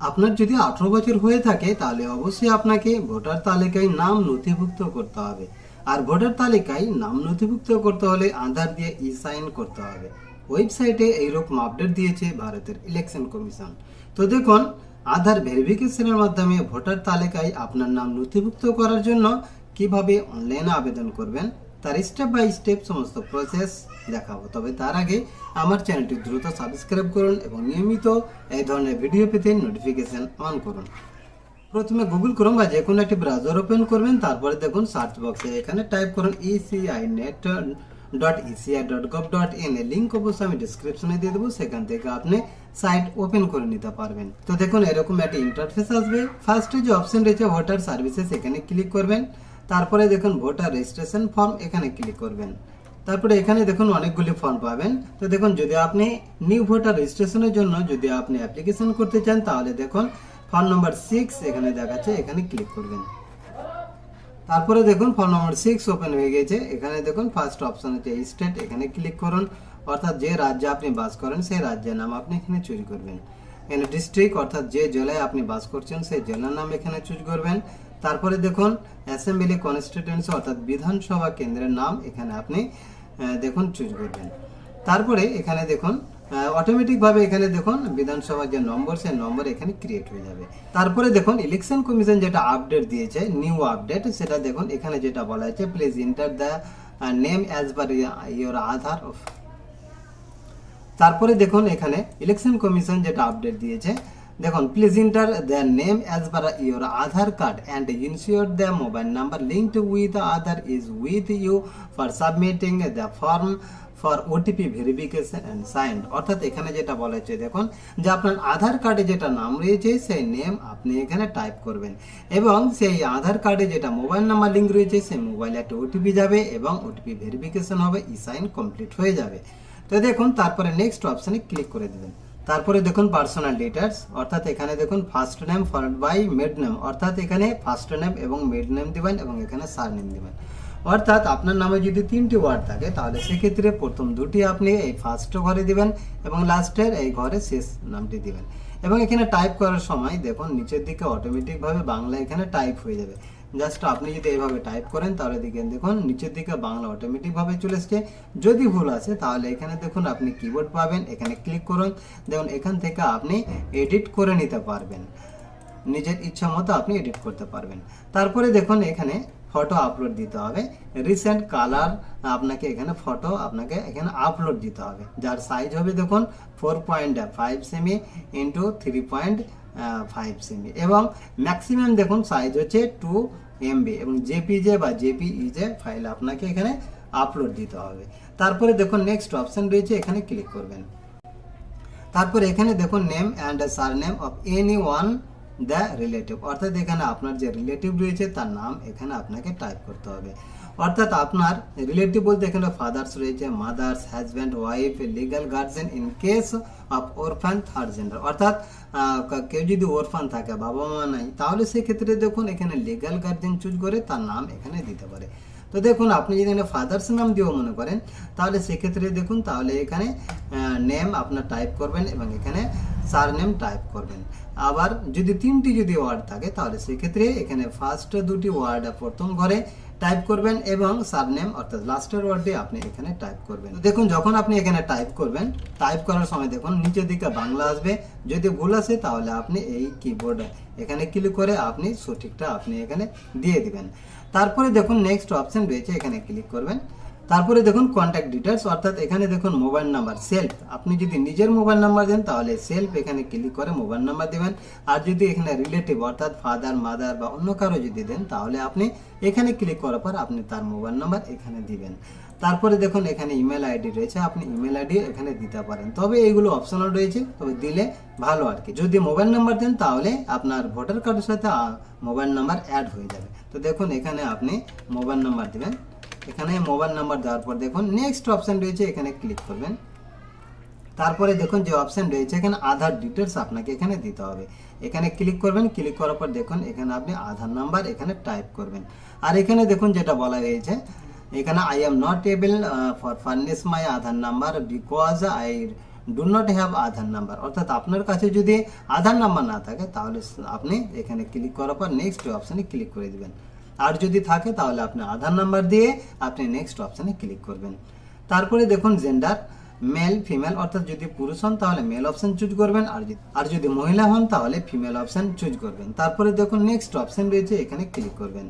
আপনার যদি আঠারো বছর হয়ে থাকে, তাহলে অবশ্যই আপনাকে ভোটার তালিকায় নাম নথিভুক্ত করতে হবে। আর ভোটার তালিকায় নাম নথিভুক্ত করতে হলে আধার দিয়ে ই সাইন করতে হবে। ওয়েবসাইটে এইরকম আপডেট দিয়েছে ভারতের ইলেকশন কমিশন। তো দেখুন, আধার ভেরিফিকেশনের মাধ্যমে ভোটার তালিকায় আপনার নাম নথিভুক্ত করার জন্য কীভাবে অনলাইনে আবেদন করবেন তার স্টেপ বাই স্টেপ সমস্ত প্রসেস দেখাবো। তবে তার আগে আমার চ্যানেলটি দ্রুত সাবস্ক্রাইব করুন এবং নিয়মিত এই ধরনের ভিডিও পেতে নোটিফিকেশন অন করুন। প্রথমে গুগল ক্রোম বা যে কোনো একটি ব্রাউজার ওপেন করবেন, তারপরে দেখুন সার্চ বক্সে এখানে টাইপ করুন ECI net dot ECI dot gov dot in A link অবশ্যই আমি ডিসক্রিপশনে দিয়ে দেবো, সেখান থেকে আপনি সাইট ওপেন করে নিতে পারবেন। তো দেখুন এরকম একটা ইন্টারফেস আসবে। ফার্স্টে যে অপশন রয়েছে ভোটার সার্ভিসেস এখানে ক্লিক করবেন। তারপরে দেখুন ভোটার রেজিস্ট্রেশন ফর্ম এখানে ক্লিক করবেন। তারপরে এখানে দেখুন অনেকগুলি ফর্ম পাবেন। তো দেখুন, যদি আপনি নিউ ভোটার রেজিস্ট্রেশনের জন্য যদি আপনি অ্যাপ্লিকেশন করতে চান, তাহলে দেখুন ফর্ম নম্বর সিক্স এখানে দেখাচ্ছে, এখানে ক্লিক করবেন। তারপরে দেখুন ফর্ম নম্বর সিক্স ওপেন হয়ে গেছে। এখানে দেখুন ফার্স্ট অপশন হচ্ছে স্টেট এখানে ক্লিক করুন। অর্থাৎ যে রাজ্যে আপনি বাস করেন, সেই রাজ্যের নাম আপনি এখানে চুজ করবেন। এখানে ডিস্ট্রিক্ট অর্থাৎ যে জেলায় আপনি বাস করছেন, সেই জেলার নাম এখানে চুজ করবেন। তারপরে দেখুন অ্যাসেম্বলি কনস্টিটিউয়েন্সি অর্থাৎ বিধানসভা কেন্দ্রের নাম এখানে আপনি দেখুন চুজ করবেন। তারপরে এখানে দেখুন অটোমেটিকভাবে এখানে দেখুন বিধানসভার যে নম্বর, সেই নম্বর এখানে ক্রিয়েট হয়ে যাবে। তারপরে দেখুন ইলেকশন কমিশন যেটা আপডেট দিয়েছে নিউ আপডেট সেটা দেখুন, এখানে যেটা বলা হয়েছে please enter the name as per your Aadhaar তারপরে দেখুন, এখানে ইলেকশন কমিশন যেটা আপডেট দিয়েছে দেখুন please enter the name as per your Aadhaar card and ensure the mobile number linked with Aadhaar is with you for submitting the form for OTP verification and sign অর্থাৎ এখানে যেটা বলা হচ্ছে দেখুন, যে আপনার আধার কার্ডে যেটা নাম রয়েছে, সেই নেম আপনি এখানে টাইপ করবেন। এবং সেই আধার কার্ডে যেটা মোবাইল নাম্বার লিঙ্ক রয়েছে, সেই মোবাইলে একটা ওটিপি যাবে এবং ওটিপি ভেরিফিকেশন হবে ই সাইন কমপ্লিট হয়ে যাবে। তো দেখুন, তারপরে নেক্সট অপশানে ক্লিক করে দেবেন। তারপরে দেখুন পার্সোনাল ডিটেলস অর্থাৎ এখানে দেখুন first name followed by mid name অর্থাৎ এখানে ফার্স্ট নেম এবং মিড নেম দিবেন এবং এখানে সার নেম দিবেন। অর্থাৎ আপনার নামে যদি তিনটি ওয়ার্ড থাকে, তাহলে সেক্ষেত্রে প্রথম দুটি আপনি এই ফার্স্ট ঘরে দিবেন এবং লাস্টের এই ঘরে শেষ নামটি দিবেন। এবং এখানে টাইপ করার সময় দেখুন, নিচের দিকে অটোমেটিকভাবে বাংলা এখানে টাইপ হয়ে যাবে। জাস্ট আপনি যদি এইভাবে টাইপ করেন, তাহলে দেখেন, দেখুন, নিচের দিকে বাংলা অটোমেটিকভাবে চলে এসছে। যদি ভুল আছে, তাহলে এখানে দেখুন, আপনি কিবোর্ড পাবেন, এখানে ক্লিক করুন। দেখুন, এখান থেকে আপনি এডিট করে নিতে পারবেন। নিজের ইচ্ছা মতো আপনি এডিট করতে পারবেন। তারপরে দেখুন, এখানে ফটো আপলোড দিতে হবে। রিসেন্ট কালার আপনাকে এখানে ফটো আপনাকে এখানে আপলোড দিতে হবে। যার সাইজ হবে দেখুন four point five cm into three point five cm এবং ম্যাক্সিমাম দেখুন সাইজ হচ্ছে টু এমবি এবং জেপিজে বা জেপিইজে ফাইল আপনাকে এখানে আপলোড দিতে হবে। তারপরে দেখুন নেক্সট অপশন রয়েছে, এখানে ক্লিক করবেন। তারপর এখানে দেখুন name and surname of any one the relative অর্থাৎ এখানে আপনার যে রিলেটিভ রয়েছে, তার নাম এখানে আপনাকে টাইপ করতে হবে। অর্থাৎ আপনার রিলেটিভ বলতে এখানে ফাদার্স রয়েছে mothers husband wife legal guardian in case of orphan third gender অর্থাৎ কেউ যদি ওরফান থাকে বাবা মা নাই, তাহলে সেক্ষেত্রে দেখুন এখানে লিগাল গার্জেন চুজ করে তার নাম এখানে দিতে পারে। তো দেখুন, আপনি যদি এখানে ফাদার্স নাম দিয়েও মনে করেন, তাহলে সেক্ষেত্রে দেখুন, তাহলে এখানে নেম আপনার টাইপ করবেন এবং এখানে সার নেম টাইপ করবেন। আবার যদি তিনটি যদি ওয়ার্ড থাকে, তাহলে সেক্ষেত্রে এখানে ফার্স্ট দুটি ওয়ার্ড প্রথম ঘরে টাইপ করবেন এবং সারনেম অর্থাৎ লাস্টের ওয়ার্ডে আপনি এখানে টাইপ করবেন। দেখুন, যখন আপনি এখানে টাইপ করবেন টাইপ করার সময় দেখুন, নিচের দিকে বাংলা আসবে। যদি ভুল আসে, তাহলে আপনি এই কিবোর্ড এখানে ক্লিক করে আপনি সঠিকটা আপনি এখানে দিয়ে দিবেন। তারপরে দেখুন নেক্সট অপশন রয়েছে, এখানে ক্লিক করবেন। তারপরে দেখুন কন্ট্যাক্ট ডিটেলস অর্থাৎ এখানে দেখুন মোবাইল নাম্বার সেলফ আপনি যদি নিজের মোবাইল নাম্বার দেন, তাহলে সেলফ এখানে ক্লিক করে মোবাইল নাম্বার দিবেন। আর যদি এখানে রিলেটিভ অর্থাৎ ফাদার মাদার বা অন্য কারও যদি দেন, তাহলে আপনি এখানে ক্লিক করার পর আপনি তার মোবাইল নাম্বার এখানে দিবেন। তারপরে দেখুন এখানে ইমেল আইডি রয়েছে, আপনি ইমেল আইডি এখানে দিতে পারেন। তবে এইগুলো অপশনাল রয়েছে, তবে দিলে ভালো আর কি। যদি মোবাইল নাম্বার দেন, তাহলে আপনার ভোটার কার্ডের সাথে মোবাইল নাম্বার অ্যাড হয়ে যাবে। তো দেখুন এখানে আপনি মোবাইল নাম্বার দিবেন। এখানে মোবাইল নাম্বার দেওয়ার পর দেখুন নেক্সট অপশান রয়েছে, এখানে ক্লিক করবেন। তারপরে দেখুন যে অপশান রয়েছে, এখানে আধার ডিটেলস আপনাকে এখানে দিতে হবে। এখানে ক্লিক করবেন ক্লিক করার পর দেখুন, এখানে আপনি আধার নাম্বার এখানে টাইপ করবেন। আর এখানে দেখুন যেটা বলা হয়েছে এখানে I am not able for furnish my Aadhaar number because I do not have Aadhaar number অর্থাৎ আপনার কাছে যদি আধার নাম্বার না থাকে, তাহলে আপনি এখানে ক্লিক করার পর নেক্সট অপশানে ক্লিক করে দিবেন। আর যদি থাকে, তাহলে আপনি আধার নাম্বার দিয়ে আপনি নেক্সট অপশানে ক্লিক করবেন। তারপরে দেখুন জেন্ডার মেল ফিমেল অর্থাৎ যদি পুরুষ হন, তাহলে মেল অপশান চুজ করবেন। আর আর যদি মহিলা হন, তাহলে ফিমেল অপশান চুজ করবেন। তারপরে দেখুন নেক্সট অপশন রয়েছে, এখানে ক্লিক করবেন।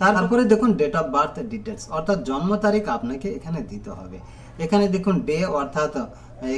তারপরে দেখুন ডেট অফ বার্থ ডিটেলস অর্থাৎ জন্ম তারিখ আপনাকে এখানে দিতে হবে। এখানে দেখুন ডে অর্থাৎ,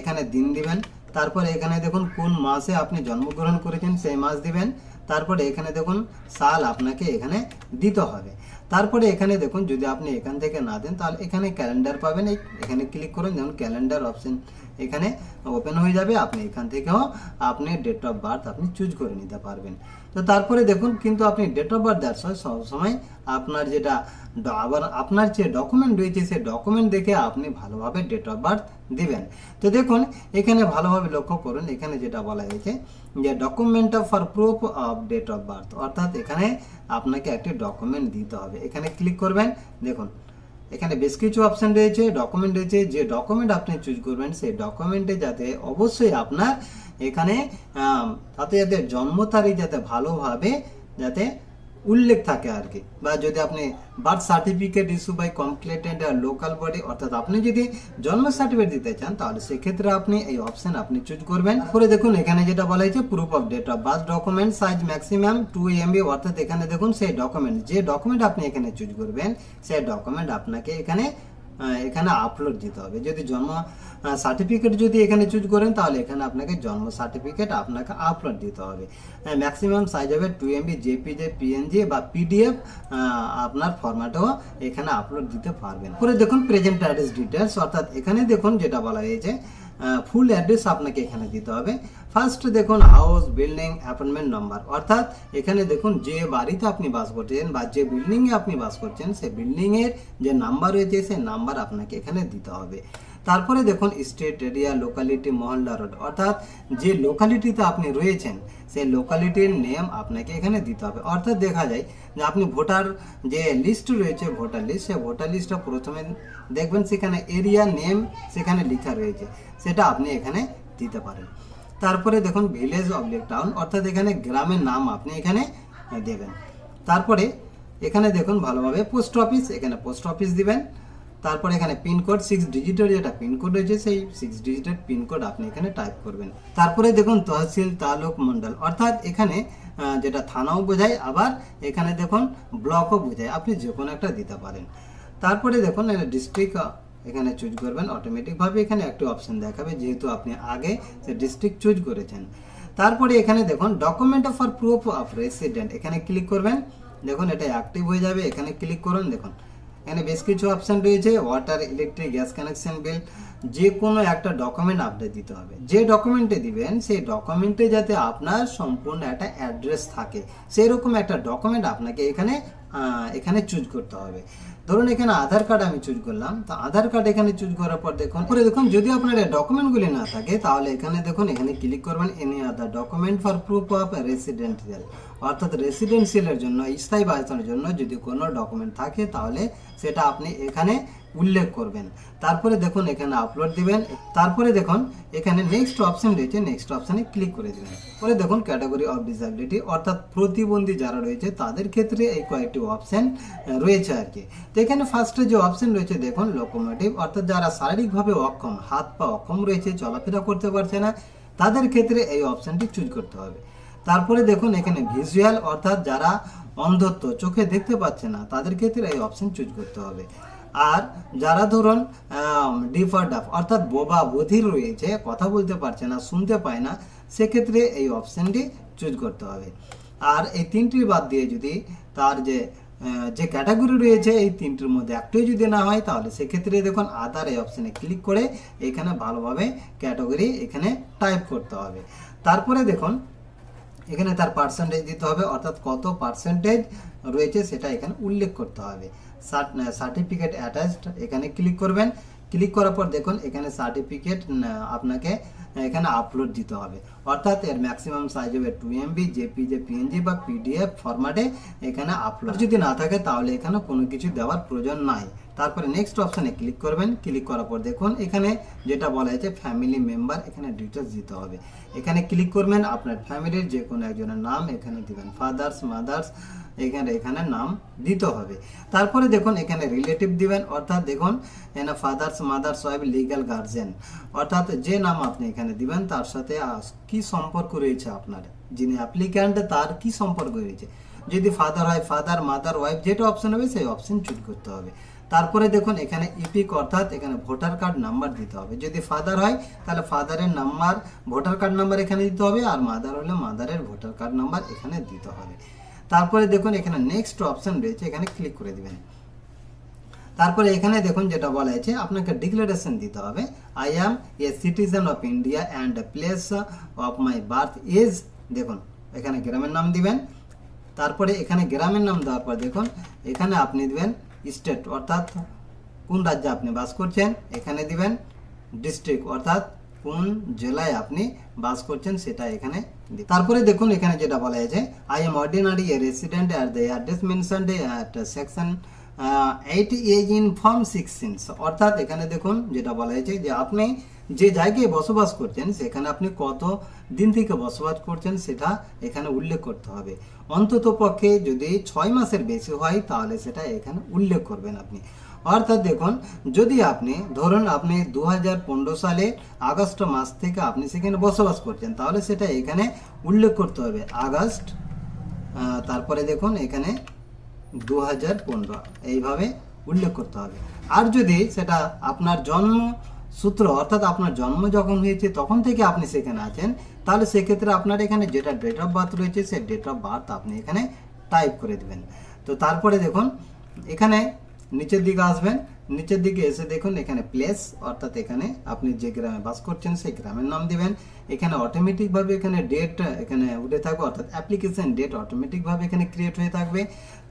এখানে দিন দিবেন। তারপরে এখানে দেখুন কোন মাসে আপনি জন্মগ্রহণ করেছেন, সেই মাস দিবেন। তারপরে এখানে দেখুন, সাল আপনাকে এখানে দিতে হবে। তারপরে এখানে দেখুন, যদি আপনি এখান থেকে না দেন, তাহলে এখানে ক্যালেন্ডার পাবেন। এখানে ক্লিক করুন, যেমন ক্যালেন্ডার অপশন এখানে ওপেন হয়ে যাবে। আপনি এখান থেকেও আপনি ডেট অফ বার্থ আপনি চুজ করে নিতে পারবেন। তো তারপরে দেখুন, কিন্তু আপনি ডেট অফ বার্থ দেওয়ার সময় সবসময় আপনার যেটা আবার আপনার যে ডকুমেন্ট রয়েছে, সেই ডকুমেন্ট দেখে আপনি ভালোভাবে ডেট অফ বার্থ দিবেন। তো দেখুন, এখানে ভালোভাবে লক্ষ্য করুন, এখানে যেটা বলা হয়েছে যে document for proof of date of birth অর্থাৎ এখানে আপনাকে একটি ডকুমেন্ট দিতে হবে। এখানে ক্লিক করবেন, দেখুন, এখানে বেশ কিছু অপশন রয়েছে ডকুমেন্ট রয়েছে, যে ডকুমেন্ট আপনি চুজ করবেন, সেই ডকুমেন্টে যাতে অবশ্যই আপনার এখানে তাতে যাতে জন্ম তারিখ যাতে ভালোভাবে যাতে উল্লেখ থাকে আর কি। বা যদি আপনি birth certificate issue by completed local body অর্থাৎ আপনি যদি জন্ম সার্টিফিকেট দিতে চান, তাহলে সেক্ষেত্রে আপনি এই অপশন আপনি চুজ করবেন। পরে দেখুন, এখানে যেটা বলা হয়েছে proof of date of birth document size maximum two MB অর্থাৎ এখানে দেখুন, সেই ডকুমেন্ট যে ডকুমেন্ট আপনি এখানে চুজ করবেন, সেই ডকুমেন্ট আপনাকে এখানে এখানে আপলোড দিতে হবে। যদি জন্ম সার্টিফিকেট যদি এখানে চুজ করেন, তাহলে এখানে আপনাকে জন্ম সার্টিফিকেট আপনাকে আপলোড দিতে হবে। ম্যাক্সিমাম সাইজ হবে টু এমবি জেপিজে পিএনজি বা পিডিএফ আপনার ফরম্যাটেও এখানে আপলোড দিতে পারবেন। পরে দেখুন প্রেজেন্ট অ্যাড্রেস ডিটেলস অর্থাৎ এখানে দেখুন যেটা বলা হয়েছে ফুল অ্যাড্রেস আপনাকে এখানে দিতে হবে। ফার্স্ট দেখুন হাউস বিল্ডিং অ্যাপার্টমেন্ট নাম্বার অর্থাৎ এখানে দেখুন, যে বাড়িতে আপনি বাস করছেন বা যে বিল্ডিংয়ে আপনি বাস করছেন, সেই বিল্ডিংয়ের যে নাম্বার রয়েছে, সেই নাম্বার আপনাকে এখানে দিতে হবে। তারপরে দেখুন স্টেট এরিয়া লোকালিটি মহল্লা রোড অর্থাৎ যে লোকালিটিতে আপনি রয়েছেন, সেই লোকালিটির নেম আপনাকে এখানে দিতে হবে। অর্থাৎ দেখা যায় যে আপনি ভোটার যে লিস্ট রয়েছে, ভোটার লিস্ট সেই ভোটার লিস্টটা প্রথমে দেখবেন সেখানে এরিয়া নেম সেখানে লেখা রয়েছে। সেটা আপনি এখানে দিতে পারেন। তারপরে দেখুন ভিলেজ অবলিক টাউন অর্থাৎ এখানে গ্রামের নাম আপনি এখানে দেবেন। তারপরে এখানে দেখুন ভালোভাবে পোস্ট অফিস এখানে পোস্ট অফিস দিবেন। তারপরে এখানে পিনকোড সিক্স ডিজিটের যেটা পিনকোড রয়েছে, সেই সিক্স ডিজিটের পিনকোড আপনি এখানে টাইপ করবেন। তারপরে দেখুন তহসিল তালুক মন্ডল অর্থাৎ এখানে যেটা থানাও বোঝায়, আবার এখানে দেখুন ব্লকও বোঝায়। আপনি যে কোনো একটা দিতে পারেন। তারপরে দেখুন এটা ডিস্ট্রিক্ট এখানে চুজ করবেন। অটোমেটিকভাবে এখানে একটি অপশন দেখাবে, যেহেতু আপনি আগে সে ডিস্ট্রিক্ট চুজ করেছেন। তারপরে এখানে দেখুন document for proof of resident এখানে ক্লিক করবেন। দেখুন, এটা অ্যাক্টিভ হয়ে যাবে। এখানে ক্লিক করুন, দেখুন। এখানে বেশ কিছু অপশন রয়েছে water electric gas connection bill যে কোনো একটা ডকুমেন্ট আপডেট দিতে হবে। যে ডকুমেন্টে দিবেন, সেই ডকুমেন্টে যাতে আপনার সম্পূর্ণ একটা অ্যাড্রেস থাকে। সেরকম একটা ডকুমেন্ট আপনাকে এখানে এখানে চুজ করতে হবে। ধরুন এখানে আধার কার্ড আমি চুজ করলাম। তো আধার কার্ড এখানে চুজ করার পর দেখুন পরে দেখুন, যদি আপনার ডকুমেন্টগুলি না থাকে, তাহলে এখানে দেখুন, এখানে ক্লিক করবেন any other document for proof of residential অর্থাৎ রেসিডেন্সিয়ালের জন্য, স্থায়ী বাসস্থানের জন্য যদি কোনো ডকুমেন্ট থাকে, তাহলে সেটা আপনি এখানে উল্লেখ করবেন। তারপরে দেখুন, এখানে আপলোড দিবেন। তারপরে দেখুন, এখানে নেক্সট অপশন রয়েছে নেক্সট অপশানে ক্লিক করে দেবেন। পরে দেখুন ক্যাটাগরি অফ ডিসাবিলিটি অর্থাৎ প্রতিবন্ধী যারা রয়েছে, তাদের ক্ষেত্রে এই কয়েকটি অপশান রয়েছে আর কি। তো এখানে ফার্স্টে যে অপশন রয়েছে, দেখুন লোকোমোটিভ অর্থাৎ যারা শারীরিকভাবে অক্ষম, হাত পা অক্ষম রয়েছে, চলাফেরা করতে পারছে না, তাদের ক্ষেত্রে এই অপশানটি চুজ করতে হবে। তারপরে দেখুন এখানে ভিজুয়াল অর্থাৎ যারা অন্ধত্ব, চোখে দেখতে পাচ্ছে না, তাদের ক্ষেত্রে এই অপশন চুজ করতে হবে। আর যারা ধরুন ডিফার ডাফ অর্থাৎ বোবা বধির রয়েছে, কথা বলতে পারছে না, শুনতে পায় না, সেক্ষেত্রে এই অপশানটি চুজ করতে হবে। আর এই তিনটির বাদ দিয়ে যদি তার যে যে ক্যাটাগরি রয়েছে, এই তিনটির মধ্যে একটাই যদি না হয়, তাহলে সেক্ষেত্রে দেখুন আদার এই অপশানে ক্লিক করে এখানে ভালোভাবে ক্যাটাগরি এখানে টাইপ করতে হবে। তারপরে দেখুন এখানে তার পার্সেন্টেজ দিতে হবে, অর্থাৎ কত পার্সেন্টেজ রয়েছে সেটা এখানে উল্লেখ করতে হবে। সার্টিফিকেট অ্যাটাচড এখানে ক্লিক করবেন। ক্লিক করার পর দেখুন, এখানে সার্টিফিকেট আপনাকে এখানে আপলোড দিতে হবে। অর্থাৎ এর ম্যাক্সিমাম সাইজ হবে টু এমবি জেপিজে পিএনজি বা পিডিএফ ফরম্যাটে এখানে আপলোড যদি না থাকে তাহলে এখানে কোনো কিছু দেওয়ার প্রয়োজন নাই। তারপরে নেক্সট অপশানে ক্লিক করবেন। ক্লিক করার পর দেখুন, এখানে যেটা বলা হয়েছে ফ্যামিলি মেম্বার এখানে ডিটেলস দিতে হবে। এখানে ক্লিক করবেন, আপনার ফ্যামিলির যে কোনো একজনের নাম, এখানে দিবেন ফাদার্স মাদার্স এখানে এখানে নাম দিতে হবে। তারপরে দেখুন, এখানে রিলেটিভ দিবেন, অর্থাৎ দেখুন, এখানে father's mother's wife legal guardian অর্থাৎ যে নাম আপনি এখানে দিবেন, তার সাথে কি সম্পর্ক রয়েছে আপনার? যিনি অ্যাপ্লিক্যান্ট তার কি সম্পর্ক রয়েছে? যদি ফাদার হয় ফাদার মাদার ওয়াইফ যেটা অপশন হবে, সেই অপশন চুজ করতে হবে। তারপরে দেখুন, এখানে ইপিক অর্থাৎ এখানে ভোটার কার্ড নাম্বার দিতে হবে। যদি ফাদার হয়, তাহলে ফাদারের নাম্বার ভোটার কার্ড নাম্বার এখানে দিতে হবে, আর মাদার হলে মাদারের ভোটার কার্ড নাম্বার এখানে দিতে হবে। তারপরে দেখুন, এখানে নেক্সট অপশন রয়েছে, এখানে ক্লিক করে দিবেন। তারপরে এখানে দেখুন যেটা বলা হয়েছে, আপনাকে ডিক্লারেশন দিতে হবে I am a citizen of India and place of my birth is দেখুন, এখানে গ্রামের নাম দিবেন, তারপরে এখানে গ্রামের নাম দেওয়ার পর দেখুন, এখানে আপনি দিবেন স্টেট অর্থাৎ কোন রাজ্যে আপনি বাস করছেন, এখানে দিবেন ডিস্ট্রিক্ট অর্থাৎ কোন জেলায় আপনি বাস করছেন সেটা এখানে তারপরে দেখুন এখানে যেটা বলা হয়েছে I am ordinary a resident at the address mentioned at section eight as in form sixteen অর্থাৎ এখানে দেখুন যেটা বলা হয়েছে যে আপনি যে জায়গায় বসবাস করছেন, সেখানে আপনি কত দিন থেকে বসবাস করছেন সেটা এখানে উল্লেখ করতে হবে। অন্তত পক্ষে যদি ছয় মাসের বেশি হয়, তাহলে সেটা এখানে উল্লেখ করবেন আপনি। অর্থাৎ দেখুন, যদি আপনি, ধরুন আপনি দু হাজার পনেরো সালে আগস্ট মাস থেকে আপনি সেখানে বসবাস করছেন, তাহলে সেটা এখানে উল্লেখ করতে হবে। আগস্ট তারপরে দেখুন এখানে দু হাজার পনেরো। এইভাবে উল্লেখ করতে হবে। আর যদি সেটা আপনার জন্ম সূত্র, অর্থাৎ আপনার জন্ম যখন হয়েছে তখন থেকে আপনি সেখানে আছেন, তাহলে সেক্ষেত্রে আপনার এখানে যেটা ডেট অফ বার্থ রয়েছে সেই ডেট অফ বার্থ আপনি এখানে টাইপ করে দেবেন। তো তারপরে দেখুন, এখানে নিচের দিকে আসবেন। নিচের দিকে এসে দেখুন, এখানে প্লেস অর্থাৎ এখানে আপনি যে গ্রামে বাস করছেন, সেই গ্রামের নাম দিবেন। এখানে অটোমেটিকভাবে এখানে ডেট এখানে উঠে থাকবে, অর্থাৎ অ্যাপ্লিকেশন ডেট অটোমেটিকভাবে এখানে ক্রিয়েট হয়ে থাকবে।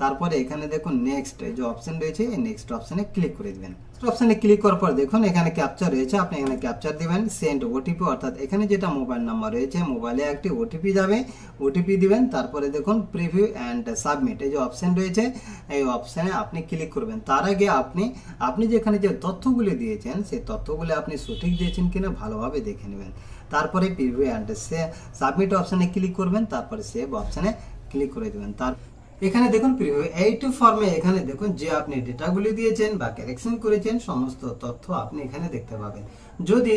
তারপরে এখানে দেখুন নেক্সট যে অপশন রয়েছে, এই নেক্সট অপশানে ক্লিক করে দিবেন। অপশনে ক্লিক করার পর দেখুন, এখানে ক্যাপচার রয়েছে। আপনি এখানে ক্যাপচার দিবেন সেন্ড ওটিপি অর্থাৎ এখানে যেটা মোবাইল নাম্বার রয়েছে মোবাইলে একটি ওটিপি যাবে। ওটিপি দিবেন, তারপরে দেখুন প্রিভিউ অ্যান্ড সাবমিট এই যে অপশান রয়েছে, এই অপশানে আপনি ক্লিক করবেন। তার আগে আপনি আপনি যেখানে যে তথ্যগুলি দিয়েছেন, সেই তথ্যগুলি আপনি সঠিক দিয়েছেন কিনা ভালোভাবে দেখে নেবেন। তারপরে প্রিভিউ অ্যান্ড সাবমিট অপশানে ক্লিক করবেন, তারপরে সেভ অপশানে ক্লিক করে দেবেন। তার এখানে দেখুন প্রিভিউ এইটু ফর্মে এখানে দেখুন যে আপনি ডেটাগুলি দিয়েছেন বা কারেকশন করেছেন, সমস্ত তথ্য আপনি এখানে দেখতে পাবেন। যদি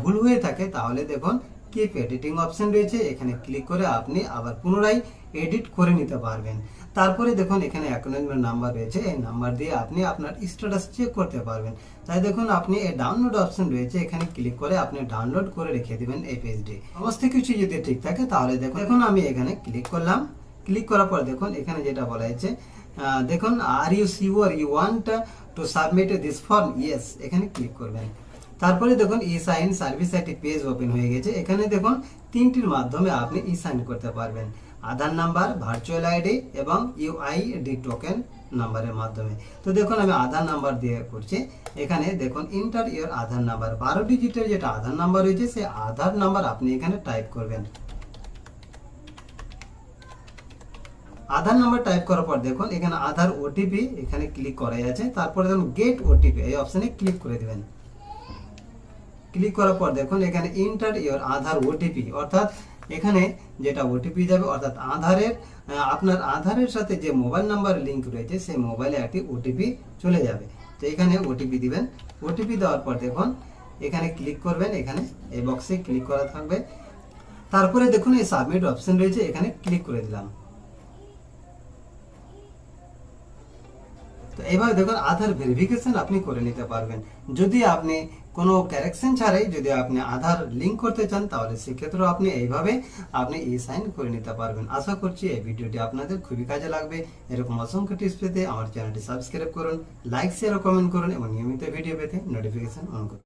ভুল হয়ে থাকে, তাহলে দেখুন কিপ এডিটিং অপশন রয়েছে, এখানে ক্লিক করে আপনি আবার পুনরায় এডিট করে নিতে পারবেন। তারপরে দেখুন, এখানে অ্যাকনোলেজমেন্ট নাম্বার রয়েছে, এই নাম্বার দিয়ে আপনি আপনার স্ট্যাটাস চেক করতে পারবেন। তাই দেখুন, আপনি এই ডাউনলোড অপশন রয়েছে, এখানে ক্লিক করে আপনি ডাউনলোড করে রেখে দিবেন এই পেজটি সমস্ত কিছু যদি ঠিক থাকে, তাহলে দেখুন এখন আমি এখানে ক্লিক করলাম। ক্লিক করার পর দেখুন, এখানে যেটা বলা হয়েছে দেখুন are you sure you want to submit this form yes এখানে ক্লিক করবেন। তারপরে দেখুন ই সাইন সার্ভিস একটি পেজ ওপেন হয়ে গেছে। এখানে দেখুন, তিনটির মাধ্যমে আপনি ই সাইন করতে পারবেন। আধার নাম্বার ভার্চুয়াল আইডি এবং ইউআইডি টোকেন নাম্বারের মাধ্যমে। তো দেখুন, আমি আধার নাম্বার দিয়ে করছি। এখানে দেখুন ইন্টার ইয়ার আধার নাম্বার। বারো ডিজিটের যেটা আধার নাম্বার রয়েছে, সেই আধার নাম্বার আপনি এখানে টাইপ করবেন। আধার নাম্বার টাইপ করার পর দেখুন, এখানে আধার ওটিপি এখানে ক্লিক করাই আছে। তারপরে দেখুন গেট ওটিপি এই অপশানে ক্লিক করে দেবেন। ক্লিক করার পর দেখুন, এখানে ইন্টার ইওর আধার ওটিপি অর্থাৎ এখানে যেটা ওটিপি যাবে, অর্থাৎ আধারের আপনার আধারের সাথে যে মোবাইল নাম্বার লিঙ্ক রয়েছে, সেই মোবাইলে একটি ওটিপি চলে যাবে। তো এখানে ওটিপি দিবেন। ওটিপি দেওয়ার পর দেখুন, এখানে ক্লিক করবেন, এখানে এই বক্সে ক্লিক করা থাকবে। তারপরে দেখুন, এই সাবমিট অপশন রয়েছে, এখানে ক্লিক করে দিলাম। এইভাবে দেখুন আধার ভেরিফিকেশন আপনি করে নিতে পারবেন। যদি আপনি কোনো ক্যারেকশন ছাড়াই যদি আপনি আধার লিঙ্ক করতে চান, তাহলে সেক্ষেত্রেও আপনি এইভাবে আপনি ই সাইন করে নিতে পারবেন। আশা করছি এই ভিডিওটি আপনাদের খুবই কাজে লাগবে। এরকম অসংখ্য টিপস পেতে আমার চ্যানেলটি সাবস্ক্রাইব করুন লাইক শেয়ার কমেন্ট করুন এবং নিয়মিত ভিডিও পেতে নোটিফিকেশন অন করুন।